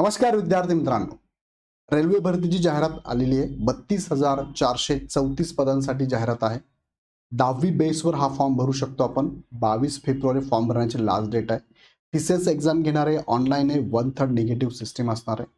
नमस्कार विद्यार्थी मित्रांनो. रेल्वे भरतीची जाहिरात आलेली आहे. बत्तीस हजार चारशे चौतीस पदांसाठी जाहिरात आहे. दहावी बेसवर हा फॉर्म भरू शकतो आपण. बावीस फेब्रुवारी फॉर्म भरण्याची लास्ट डेट आहे. टीसीएस एक्झाम घेणारे ऑनलाईन आहे. वन थर्ड निगेटिव्ह सिस्टीम असणार आहे.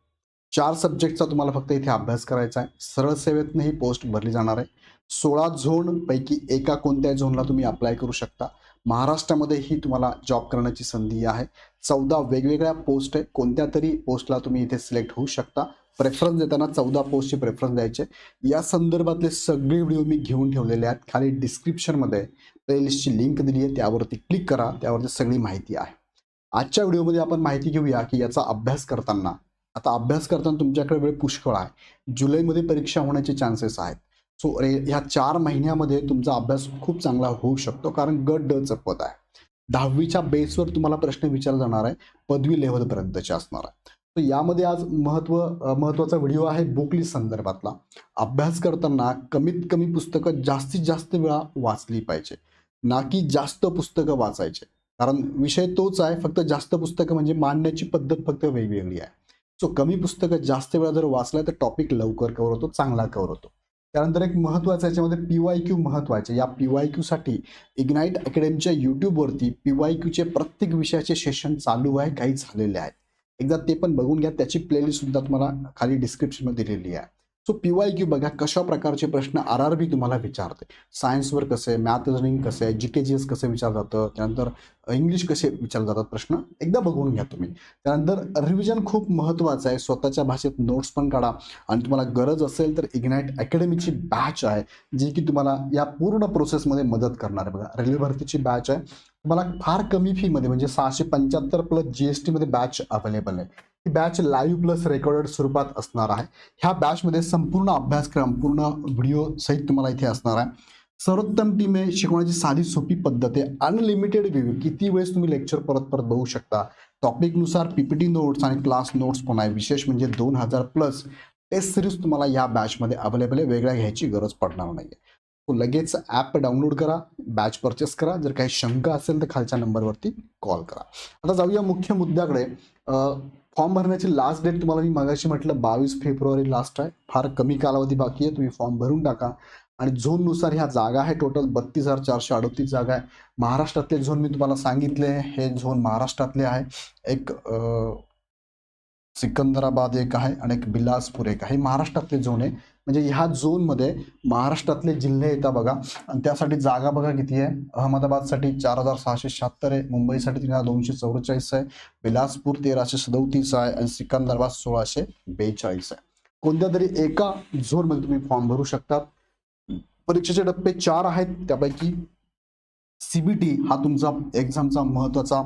चार सब्जेक्टचा तुम्हाला फक्त इथे अभ्यास करायचा आहे. सरळ सेवेतनं ही पोस्ट भरली जाणार आहे. सोळा झोन पैकी एका कोणत्या झोनला तुम्ही अप्लाय करू शकता. महाराष्ट्रामध्येही तुम्हाला जॉब करण्याची संधी आहे. चौदा वेगवेगळ्या पोस्ट आहे कोणत्या तरी पोस्टला तुम्ही इथे सिलेक्ट होऊ शकता. प्रेफरन्स देताना चौदा पोस्टचे प्रेफरन्स द्यायचे. या संदर्भातले सगळे व्हिडिओ मी घेऊन ठेवलेले आहेत. खाली डिस्क्रिप्शनमध्ये प्लेलिस्टची लिंक दिली आहे. त्यावरती क्लिक करा. त्यावरती सगळी माहिती आहे. आजच्या व्हिडिओमध्ये आपण माहिती घेऊया की याचा अभ्यास करताना. आता अभ्यास करताना तुमच्याकडे वेळ पुष्कळ आहे. जुलैमध्ये परीक्षा होण्याचे चान्सेस आहेत. सो रे ह्या चार महिन्यामध्ये तुमचा अभ्यास खूप चांगला होऊ शकतो कारण गट ड चपत पद आहे. दहावीच्या बेसवर तुम्हाला प्रश्न विचारला जाणार आहे पदवी लेवलपर्यंतचे असणार आहे. तर यामध्ये आज महत्त्व महत्त्वाचा व्हिडिओ आहे बुकलिस्ट संदर्भातला. अभ्यास करताना कमीत कमी पुस्तकं जास्तीत जास्त वेळा वाचली पाहिजे. ना की जास्त पुस्तकं वाचायचे. कारण विषय तोच आहे फक्त जास्त पुस्तकं म्हणजे मांडण्याची पद्धत फक्त वेगवेगळी आहे. सो कमी पुस्तकं जास्त वेळा जर वाचलं तर टॉपिक लवकर कव्हर होतो चांगला कव्हर होतो. त्यानंतर एक महत्त्वाचं याच्यामध्ये पी वाय क्यू महत्त्वाचे. या पी वाय क्यूसाठी इग्नाईट अकॅडमीच्या यूट्यूबवरती पी वाय क्यूचे प्रत्येक विषयाचे सेशन चालू आहे काही झालेले आहेत. एकदा ते पण बघून घ्या. त्याची प्लेलिस्ट सुद्धा तुम्हाला खाली डिस्क्रिप्शनमध्ये दिलेली आहे. सो पी वाय क्यू बघा कशा प्रकारचे प्रश्न आर आर बी तुम्हाला विचारते. सायन्सवर कसं आहे मॅथ रिजनिंग कसं आहे जी के जी एस कसं विचारलं जातं त्यानंतर इंग्लिश कसे विचारले जातात प्रश्न एकदा बघून घ्या तुम्ही. त्यानंतर रिव्हिजन खूप महत्त्वाचं आहे स्वतःच्या भाषेत नोट्स पण काढा. आणि तुम्हाला गरज असेल तर इग्नाईट अकॅडमीची बॅच आहे जी की तुम्हाला या पूर्ण प्रोसेसमध्ये मदत करणार आहे. बघा रेल्वे भरतीची बॅच आहे. तुम्हाला फार कमी फीमध्ये म्हणजे सहाशे पंच्याहत्तर प्लस जी एस टीमध्ये बॅच अवेलेबल आहे. ही बॅच लाईव्ह प्लस रेकॉर्डेड स्वरूपात असणार आहे. ह्या बॅचमध्ये संपूर्ण अभ्यासक्रम पूर्ण व्हिडिओ सहित तुम्हाला इथे असणार आहे. सर्वोत्तम टीम आहे शिकवण्याची साधी सोपी पद्धत आहे. अनलिमिटेड व्ह्यू किती वेळेस तुम्ही लेक्चर परत परत बघू शकता? टॉपिकनुसार पीपीटी नोट्स आणि क्लास नोट्स पण आहे. विशेष म्हणजे दोन हजार प्लस टेस्ट सिरीज तुम्हाला या बॅचमध्ये अवेलेबल आहे. वेगळ्या घ्यायची गरज पडणार नाही आहे तो लगेच ॲप डाउनलोड करा बॅच परचेस करा. जर काही शंका असेल तर खालच्या नंबरवरती कॉल करा. आता जाऊया मुख्य मुद्द्याकडे. फॉर्म भरण्याची लास्ट डेट तुम्हाला मी मागाशी म्हटलं बावीस फेब्रुवारी लास्ट आहे. फार कमी कालावधी बाकी आहे तुम्ही फॉर्म भरून टाका. आणि झोननुसार ह्या जागा आहे टोटल बत्तीस हजार चारशे अडतीस जागा आहे. महाराष्ट्रातले झोन मी तुम्हाला सांगितले हे झोन महाराष्ट्रातले आहे. एक सिकंदराबाद एक आहे आणि एक बिलासपूर एक आहे. हे महाराष्ट्रातले झोन आहे. म्हणजे ह्या झोनमध्ये महाराष्ट्रातले जिल्हे येतात बघा. आणि त्यासाठी जागा बघा किती आहे. अहमदाबादसाठी चार हजार सहाशे शहात्तर आहे. मुंबईसाठी तीन हजार दोनशे चौवेचाळीस आहे. बिलासपूर तेराशे सदोतीस आहे. आणि सिकंदराबाद सोळाशे बेचाळीस आहे. कोणत्या तरी एका झोनमध्ये तुम्ही फॉर्म भरू शकतात. परीक्षेचे टप्पे चार आहेत. त्यापैकी सीबीटी हा तुमचा एक्झामचा महत्त्वाचा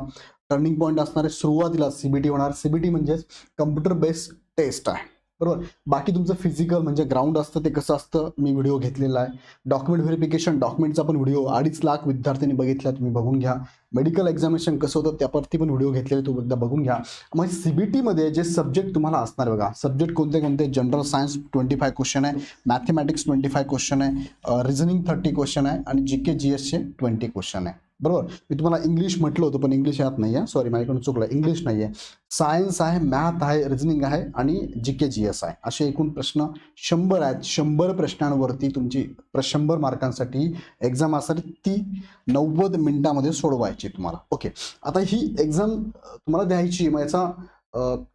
टर्निंग पॉईंट असणार आहे. सुरुवातीला सीबीटी होणार. सीबीटी म्हणजेच कम्प्युटर बेस्ड टेस्ट आहे. बरोबर? बाकी तुमचं फिजिकल म्हणजे ग्राउंड असतं ते कसं असतं? मी व्हिडिओ घेतलेला आहे. डॉक्युमेंट व्हेरिफिकेशन डॉक्युमेंटचा पण व्हिडिओ अडीच लाख विद्यार्थ्यांनी बघितला तुम्ही बघून घ्या. मेडिकल एक्झामिनेशन कसं होतं त्यावरती पण व्हिडिओ घेतलेले तो एकदा बघून घ्या. मग सीबीटीमध्ये जे सब्जेक्ट तुम्हाला असणार बघा सब्जेक्ट कोणते कोणते? General science twenty five question आहे. मॅथमॅटिक्स ट्वेंटी फाय क्वेश्चन आहे रिझनिंग थर्टी क्वेश्चन आहे. आणि जी के जी एसचे ट्वेंटी क्वेश्चन आहे. बरोबर? मी तुम्हाला इंग्लिश म्हटलं होतं पण इंग्लिश यात नाही आहे सॉरी माझ्याकडून चुकलं. इंग्लिश नाही आहे सायन्स आहे मॅथ आहे रिझनिंग आहे आणि जी के जी एस आहे. असे एकूण प्रश्न शंभर आहेत. शंभर प्रश्नांवरती तुमची प्र शंभर मार्कांसाठी एक्झाम असणार ती नव्वद मिनिटामध्ये सोडवायची तुम्हाला. ओके आता ही एक्झाम तुम्हाला द्यायची मग याचा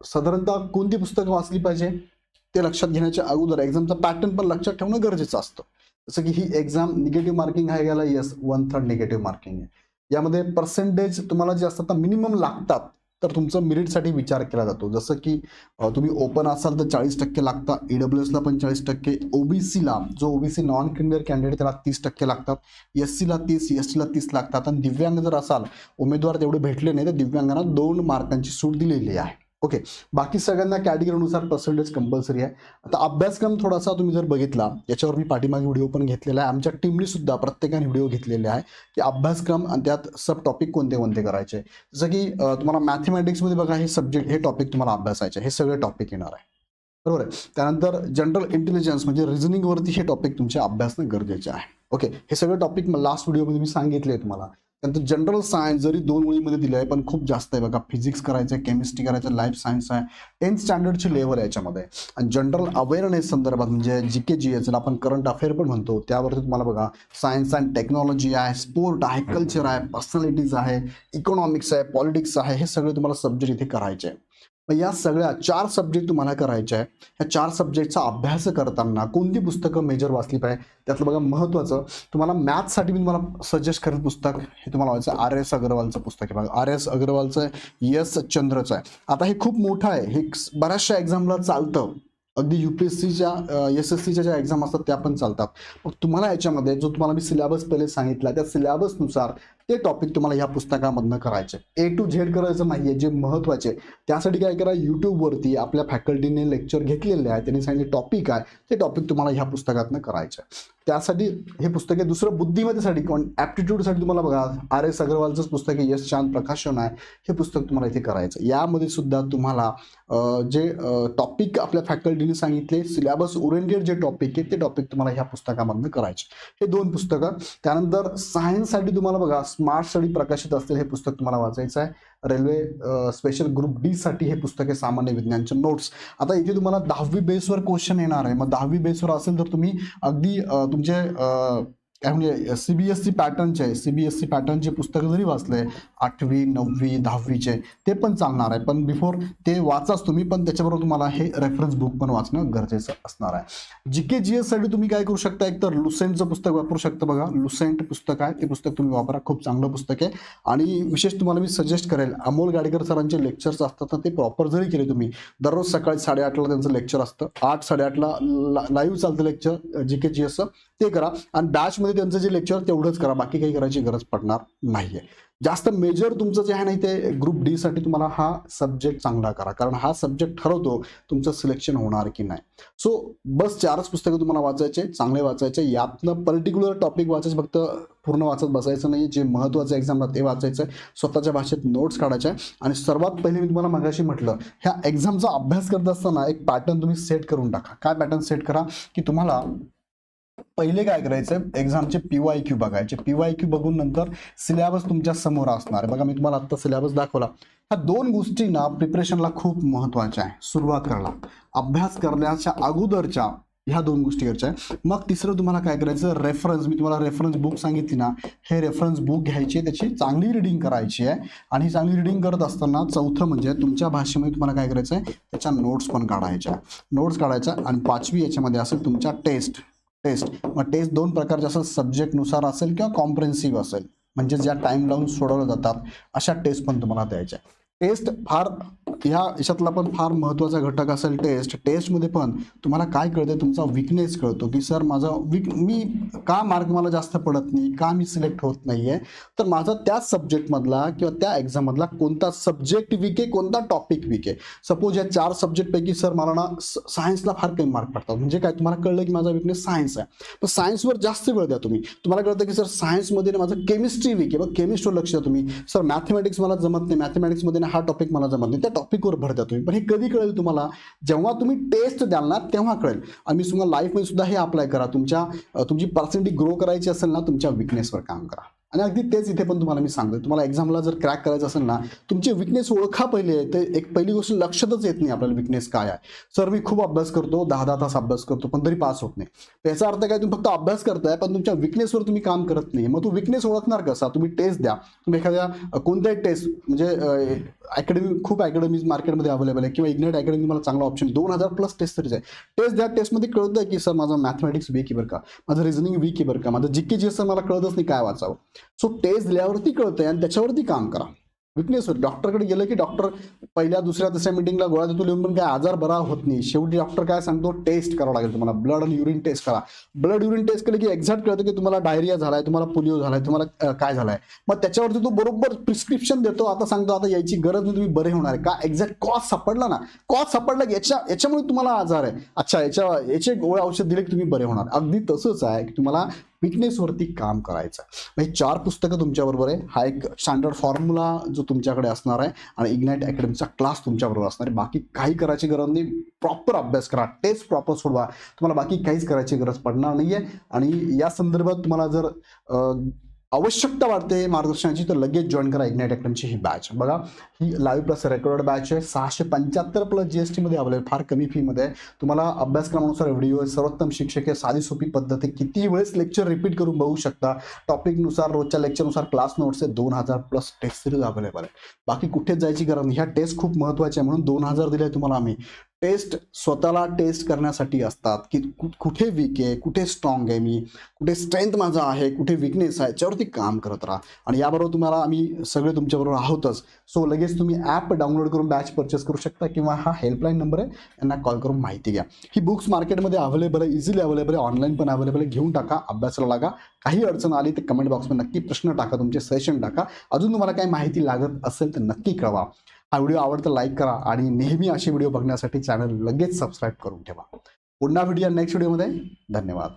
साधारणतः कोणती पुस्तकं वाचली पाहिजे? ते लक्षात घेण्याच्या अगोदर एक्झामचा पॅटर्न पण लक्षात ठेवणं गरजेचं असतं. जसं की ही एक्झाम निगेटिव्ह मार्किंग आहे याला yes one third negative marking आहे. यामध्ये पर्सेंटेज तुम्हाला जे असतात मिनिमम लागतात तर तुमचं मेरिटसाठी विचार केला जातो. जसं की तुम्ही ओपन असाल तर चाळीस टक्के लागतात डब्ल्यू एसला पण चाळीस टक्के ओबीसीला जो ओबीसी नॉन क्रिमिनल कॅन्डिडेट त्याला तीस टक्के लागतात. एस सीला तीस एस टीला तीस लागतात. आणि दिव्यांग जर असाल उमेदवार तेवढे भेटले नाही तर दिव्यांगांना दोन मार्कांची सूट दिलेली आहे. ओके बाकी सगळ्यांना कॅटेगरीनुसार पर्सेंटेज कंपल्सरी आहे. आता अभ्यासक्रम थोडासा तुम्ही जर बघितला याच्यावर मी पाठीमागे व्हिडिओ पण घेतलेला आहे. आमच्या टीमने सुद्धा प्रत्येकाने व्हिडिओ घेतलेले आहे की अभ्यासक्रम आणि त्यात सब टॉपिक कोणते कोणते करायचे. जसं की तुम्हाला मॅथमॅटिक्समध्ये बघा हे सब्जेक्ट हे टॉपिक तुम्हाला अभ्यासायचे हे सगळे टॉपिक येणार आहे. बरोबर आहे? त्यानंतर जनरल इंटेलिजन्स म्हणजे रिझनिंगवरती हे टॉपिक तुमचे अभ्यासणं गरजेचे आहे. ओके हे सगळे टॉपिक लास्ट व्हिडिओमध्ये मी सांगितले तुम्हाला. त्यानंतर जनरल सायन्स जरी दोन मुलीमध्ये दिलं आहे पण खूप जास्त आहे बघा. फिजिक्स करायचं आहे केमिस्ट्री करायचं आहे लाईफ सायन्स आहे टेन्थ स्टँडर्डची लेवल आहे याच्यामध्ये. आणि जनरल अवेअरनेस संदर्भात म्हणजे जी के जी एस आपण करंट अफेअर पण म्हणतो. त्यावरती तुम्हाला बघा सायन्स अँड टेक्नॉलॉजी आहे स्पोर्ट आहे कल्चर आहे पर्सनॅलिटीज आहे इकॉनॉमिक्स आहे पॉलिटिक्स आहे हे सगळे तुम्हाला सब्जेक्ट इथे करायचे. आहे मग या सगळ्या चार सब्जेक्ट तुम्हाला करायचे आहे. ह्या चार सब्जेक्टचा अभ्यास करताना कोणती पुस्तकं मेजर वाचली पाहिजे? त्यातलं बघा महत्त्वाचं तुम्हाला मॅथ्ससाठी मी तुम्हाला सजेस्ट करेल पुस्तक हे तुम्हाला व्हायचं आर एस अग्रवालचं पुस्तक आहे. बघा आर एस अग्रवालचं आहे यस चंद्रचं आहे. आता हे खूप मोठं आहे. हे बऱ्याचशा एक्झामला चालतं. अगदी यू पी एस सीच्या एस एस सीच्या ज्या एक्झाम असतात त्या पण चालतात. मग तुम्हाला याच्यामध्ये जो तुम्हाला मी सिलेबस पहिले सांगितला त्या सिलेबसनुसार ते टॉपिक तुम्हाला ह्या पुस्तकामधनं करायचे ए टू झेड करायचं नाही आहे जे महत्त्वाचे त्यासाठी काय करा यूट्यूबवरती आपल्या फॅकल्टीने लेक्चर घेतलेले आहे त्यांनी सांगितले टॉपिक आहे ते टॉपिक तुम्हाला ह्या पुस्तकातनं करायचं आहे त्यासाठी हे पुस्तक आहे दुसरं बुद्धिमत्तेसाठी किंवा ॲप्टिट्यूडसाठी तुम्हाला बघा आर एस अग्रवालचंच पुस्तक आहे यश चांद प्रकाशन आहे हे पुस्तक तुम्हाला इथे करायचं यामध्ये सुद्धा तुम्हाला जे टॉपिक आपल्या फॅकल्टीने सांगितले सिलेबस ओरिएंटेड जे टॉपिक आहे ते टॉपिक तुम्हाला ह्या पुस्तकामधनं करायचे हे दोन पुस्तकं त्यानंतर सायन्ससाठी तुम्हाला बघा स्मार्ट स्टडी प्रकाशित असलेलं हे पुस्तक तुम्हाला वाचायचं आहे. रेल्वे स्पेशल ग्रुप डी साठी हे पुस्तक आहे सामान्य विज्ञानचे नोट्स आता इथे तुम्हाला दहावी बेसवर क्वेश्चन येणार आहे. मग दहावी बेसवर असेल तर तुम्ही अगदी तुमचे काय म्हणजे सी बी एस सी पॅटर्नचे आहे सी बी एस सी पॅटर्नचे पुस्तकं जरी वाचले आठवी नववी दहावीचे ते पण चालणार आहे. पण बिफोर ते वाचाच तुम्ही पण त्याच्याबरोबर तुम्हाला हे रेफरन्स बुक पण वाचणं गरजेचं असणार आहे. जी के जी एससाठी तुम्ही काय करू शकता? एक तर लुसेंटचं पुस्तक वापरू शकता बघा. लुसेंट पुस्तक आहे. ते पुस्तक तुम्ही वापरा. खूप चांगलं पुस्तक आहे. आणि विशेष तुम्हाला मी सजेस्ट करेल अमोल गाडीकर सरांचे लेक्चर्स असतात ना ते प्रॉपर जरी केले तुम्ही दररोज सकाळी साडेआठला त्यांचं लेक्चर असतं. आठ साडेआठला लाईव्ह चालतं लेक्चर जी के जी एसचं ते करा. आणि बॅचमध्ये त्यांचं जे लेक्चर तेवढंच करा. बाकी काही करायची गरज पडणार नाही आहे जास्त मेजर तुमचं जे आहे नाही ते ग्रुप डी साठी तुम्हाला हा सब्जेक्ट चांगला करा. कारण हा सब्जेक्ट ठरवतो तुमचं सिलेक्शन होणार की नाही. सो बस चारच पुस्तकं तुम्हाला वाचायचे चांगले वाचायचे. यातनं पर्टिक्युलर टॉपिक वाचायचं फक्त पूर्ण वाचत बसायचं नाही जे महत्त्वाचं एक्झामला ते वाचायचं आहे स्वतःच्या भाषेत नोट्स काढायचे. आणि सर्वात पहिले मी तुम्हाला मगाशी म्हटलं ह्या एक्झामचा अभ्यास करत असताना एक पॅटर्न तुम्ही सेट करून टाका. काय पॅटर्न सेट करा? की तुम्हाला पहिले काय करायचं एक्झामचे पी वाय क्यू बघायचे. पी वाय क्यू बघून नंतर सिलेबस तुमच्यासमोर असणार. आहे बघा मी तुम्हाला आत्ता सिलेबस दाखवला. ह्या दोन गोष्टी ना प्रिपरेशनला खूप महत्त्वाच्या आहे. सुरुवात करायला अभ्यास करण्याच्या अगोदरच्या ह्या दोन गोष्टी करायच्या आहे मग तिसरं तुम्हाला काय करायचं? रेफरन्स मी तुम्हाला रेफरन्स बुक सांगितली ना हे रेफरन्स बुक घ्यायची त्याची चांगली रिडिंग करायची आहे. आणि चांगली रिडिंग करत असताना चौथं म्हणजे तुमच्या भाषेमध्ये तुम्हाला काय करायचं आहे? त्याच्या नोट्स पण काढायच्या. नोट्स काढायच्या आणि पाचवी याच्यामध्ये असेल तुमच्या टेस्ट टेस्ट. मग टेस्ट दोन प्रकारचे असं सब्जेक्टनुसार असेल किंवा कॉम्प्रेन्सिव्ह असेल म्हणजे ज्या टाइम लावून सोडवल्या जातात अशा टेस्ट पण तुम्हाला द्यायच्या टेस्ट फार ह्या याच्यातला पण फार महत्त्वाचा घटक असेल टेस्ट. टेस्टमध्ये पण तुम्हाला काय कळतं तुमचा विकनेस कळतो की सर माझा विक मी का मार्क मला जास्त पडत नाही? का मी सिलेक्ट होत नाही आहे तर माझा त्या सब्जेक्टमधला किंवा त्या एक्झाममधला कोणता सब्जेक्ट वीक आहे कोणता टॉपिक वीक आहे? सपोज या चार सब्जेक्टपैकी सर मला ना सायन्सला फार कमी मार्क पडतात. म्हणजे काय? तुम्हाला कळलं की माझा विकनेस सायन्स आहे. पण सायन्सवर जास्त वेळ द्या तुम्ही. तुम्हाला कळतं की सर सायन्समध्ये ना माझं केमिस्ट्री वीक आहे. बघ केमिस्ट्रीवर लक्ष द्या तुम्ही. सर मॅथमॅटिक्स मला जमत नाही. मॅथमॅटिक्समध्ये हा टॉपिक मला जमत नाही. त्या टॉपिकवर भर द्या तुम्ही. पण हे कधी कळेल तुम्हाला? जेव्हा तुम्ही टेस्ट द्याल ना तेव्हा कळेल. आणि मी तुम्हाला लाईफमध्ये सुद्धा हे अप्लाय करा. तुमच्या तुमची पर्सेंटेज ग्रो करायची असेल ना तुमच्या विकनेसवर काम करा. आणि अगदी तेच इथे पण तुम्हाला मी सांगतो तुम्हाला एक्झामला जर क्रॅक करायचं असेल ना तुमचे विकनेस ओळखा पहिले. ते एक पहिली गोष्ट लक्षातच येत नाही आपल्याला विकनेस काय आहे. सर मी खूप अभ्यास करतो दहा दहा तास अभ्यास करतो पण तरी पास होत नाही. याचा अर्थ काय तुम्ही फक्त अभ्यास करताय पण तुमच्या विकनेसवर तुम्ही काम करत नाही. मग तो विकनेस ओळखणार कसा? तुम्ही टेस्ट द्या. तुम्ही एखाद्या कोणत्याही टेस्ट म्हणजे अकॅडमी खूप अकॅडमीज मार्केटमध्ये अवेलेबल आहे किंवा इग्नेट अकॅडमी तुम्हाला चांगला ऑप्शन दोन हजार प्लस टेस्ट तरीच आहे. टेस्ट द्या टेस्टमध्ये कळतं आहे की सर माझं मॅथमॅटिक्स वीक आहे बरं का? माझं रिझनिंग वीक आहे बरं का? माझं जिके जी असं मला कळतच नाही काय वाचावं. सो टेस्ट दिल्यावरती कळतंय आणि त्याच्यावरती काम करा. विकनेसवर डॉक्टरकडे गेलं की डॉक्टर पहिल्या दुसऱ्या तिसऱ्या मिटिंगला गोळ्या देतो लिहून पण काय आजार बरा होत नाही. शेवटी डॉक्टर काय सांगतो? टेस्ट करावं लागेल तुम्हाला. ब्लड आणि युरिन टेस्ट करा. ब्लड युरिन टेस्ट केलं की एक्झॅक्ट कळतं की तुम्हाला डायरिया झालाय तुम्हाला पोलिओ झालाय तुम्हाला काय झालाय. मग त्याच्यावरती तो बरोबर प्रिस्क्रिप्शन देतो. आता सांगतो आता यायची गरज नाही तुम्ही बरे होणार आहे. का एक्झॅक्ट कॉज सापडला ना? कॉज सापडला की याच्या याच्यामुळे तुम्हाला आजार आहे. अच्छा याच्या याचे गोळ्या औषध दिले की तुम्ही बरे होणार. अगदी तसंच आहे की तुम्हाला विकनेसवरती काम करायचं. म्हणजे चार पुस्तकं तुमच्याबरोबर आहे. हा एक स्टँडर्ड फॉर्म्युला जो तुमच्याकडे असणार आहे आणि इग्नाईट अकॅडमीचा क्लास तुमच्याबरोबर असणार आहे. बाकी काही करायची गरज नाही. प्रॉपर अभ्यास करा. टेस्ट प्रॉपर सोडवा. तुम्हाला बाकी काहीच करायची गरज पडणार नाही आहे आणि या संदर्भात तुम्हाला जर आवश्यकता वाटते मार्गदर्शनाची तर लगेच जॉईन करा इग्नाईट अकॅडमीची ही बॅच बघा ही लाईव्ह प्लस रेकॉर्ड बॅच आहे. सहाशे पंच्याहत्तर प्लस जी एस टीमध्ये अवेलेबल फार कमी फीमध्ये तुम्हाला अभ्यासक्रमानुसार व्हिडिओ आहे. सर्वोत्तम शिक्षक आहे. साधी सोपी पद्धत आहे. किती वेळेस लेक्चर रिपीट करून बघू शकता. टॉपिकनुसार रोजच्या लेक्चरनुसार क्लास नोट्स आहे दोन हजार प्लस टेस्ट सिरीज अवेलेबल आहे बाकी कुठेच जायची गरज नाही. ह्या टेस्ट खूप महत्त्वाच्या आहे म्हणून दोन हजार दिले तुम्हाला आम्ही. टेस्ट स्वतःला टेस्ट करण्यासाठी असतात की कुठे वीक आहे कुठे स्ट्रॉंग आहे मी कुठे स्ट्रेंथ माझा आहे कुठे विकनेस आहे याच्यावरती काम करत राहा. आणि याबरोबर तुम्हाला आम्ही सगळे तुमच्याबरोबर आहोतच. सो लगेच तुम्ही ॲप डाउनलोड करून बॅच परचेस करू शकता किंवा हा हेल्पलाईन नंबर आहे यांना कॉल करून माहिती घ्या. ही बुक्स मार्केटमध्ये अवेलेबल आहे इझिली अवेलेबल आहे ऑनलाईन पण अवेलेबल आहे घेऊन टाका अभ्यासाला लागा. काही अडचण आली तर कमेंट बॉक्समध्ये नक्की प्रश्न टाका तुमचे सजेशन टाका. अजून तुम्हाला काही माहिती लागत असेल तर नक्की कळवा. हा व्हिडिओ आवडता लाईक करा आणि नेहमी असे व्हिडिओ बघण्यासाठी चॅनल लगेच सबस्क्राईब करून ठेवा. पुन्हा व्हिडिओ नेक्स्ट व्हिडिओमध्ये धन्यवाद.